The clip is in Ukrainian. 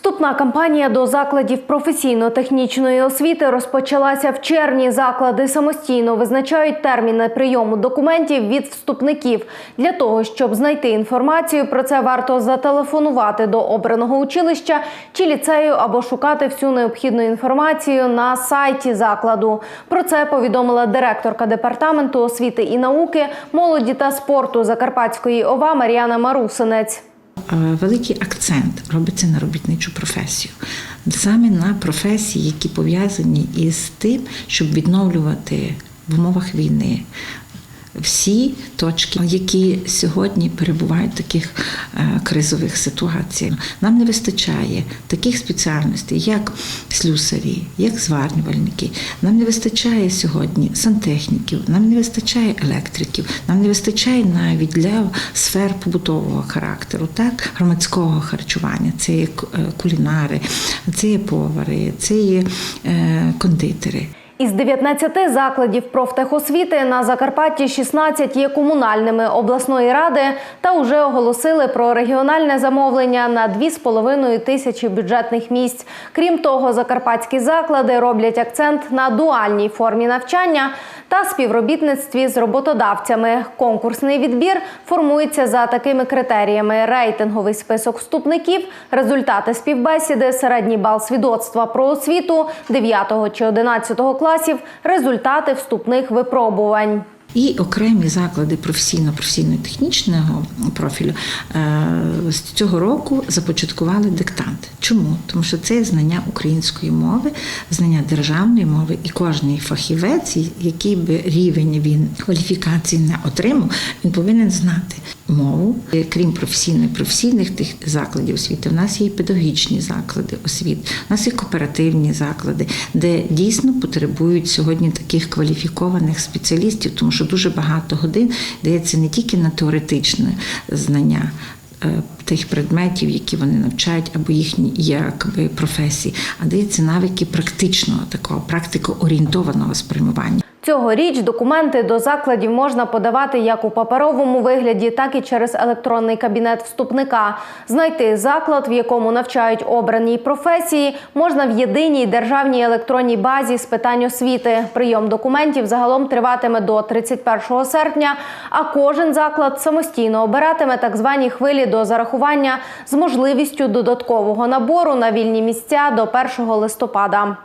Вступна кампанія до закладів професійно-технічної освіти розпочалася в червні. Заклади самостійно визначають терміни прийому документів від вступників. Для того, щоб знайти інформацію про це, варто зателефонувати до обраного училища чи ліцею або шукати всю необхідну інформацію на сайті закладу. Про це повідомила директорка департаменту освіти і науки, молоді та спорту Закарпатської ОВА Мар'яна Марусинець. Е, Великий акцент робиться на робітничу професію, саме на професії, які пов'язані із тим, щоб відновлювати в умовах війни всі точки, які сьогодні перебувають в таких е, кризових ситуаціях. Нам не вистачає таких спеціальностей, як слюсарі, як зварнювальники. Нам не вистачає сьогодні сантехніків, нам не вистачає електриків, нам не вистачає навіть для сфер побутового характеру, так громадського харчування. Це є е, кулінари, це є повари, це є е, кондитери. Із 19 закладів профтехосвіти на Закарпатті 16 є комунальними обласної ради та вже оголосили про регіональне замовлення на 2,5 тисячі бюджетних місць. Крім того, закарпатські заклади роблять акцент на дуальній формі навчання та співробітництві з роботодавцями. Конкурсний відбір формується за такими критеріями: рейтинговий список вступників, результати співбесіди, середній бал свідоцтва про освіту 9 чи 11 класів, результати вступних випробувань. І окремі заклади професійно-професійно-технічного профілю е, з цього року започаткували диктант. Чому? Тому що це знання української мови, знання державної мови, і кожний фахівець, який би рівень він кваліфікації не отримав, він повинен знати мову. Крім професійно-професійних тих закладів освіти, в нас є і педагогічні заклади освіти, у нас є кооперативні заклади, де дійсно потребують сьогодні таких кваліфікованих спеціалістів, тому що дуже багато годин дається не тільки на теоретичне знання. е, Тих предметів, які вони навчають, або їхні якби професії, а дається навики практичного такого практико-орієнтованого спрямування. Цьогоріч документи до закладів можна подавати як у паперовому вигляді, так і через електронний кабінет вступника. Знайти заклад, в якому навчають обраній професії, можна в єдиній державній електронній базі з питань освіти. Прийом документів загалом триватиме до 31 серпня, а кожен заклад самостійно обиратиме так звані хвилі до зарахування з можливістю додаткового набору на вільні місця до 1 листопада.